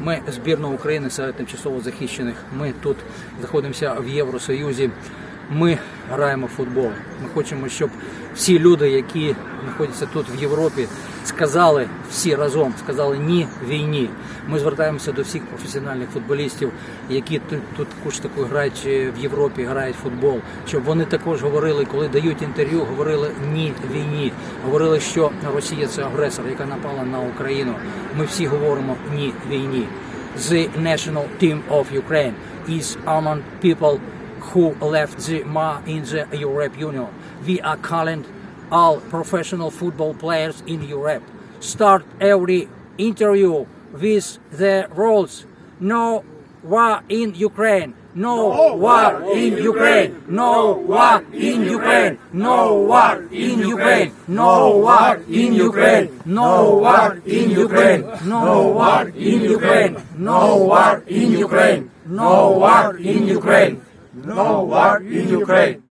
Ми збірна України серед тимчасово захищених. Ми тут знаходимося в Євросоюзі. Ми граємо в футбол. Ми хочемо, щоб всі люди, які знаходяться тут в Європі, сказали всі разом, сказали ні війні. Ми звертаємося до всіх професіональних футболістів, які тут, тут також таку грають е, в Європі, грають в футбол, щоб вони також говорили, коли дають інтерв'ю, говорили ні війні. Говорили, що Росія це агресор, яка напала на Україну. Ми всі говоримо ні війні. The national team of Ukraine is among people who left the MA in the Europe Union. We are calling all professional football players in Europe. Start every interview with the rules. No war in Ukraine. No war in Ukraine. No war in Ukraine. No war in Ukraine. No war in Ukraine. No war in Ukraine. No war in Ukraine. No war in Ukraine. No war in Ukraine. No war in Ukraine.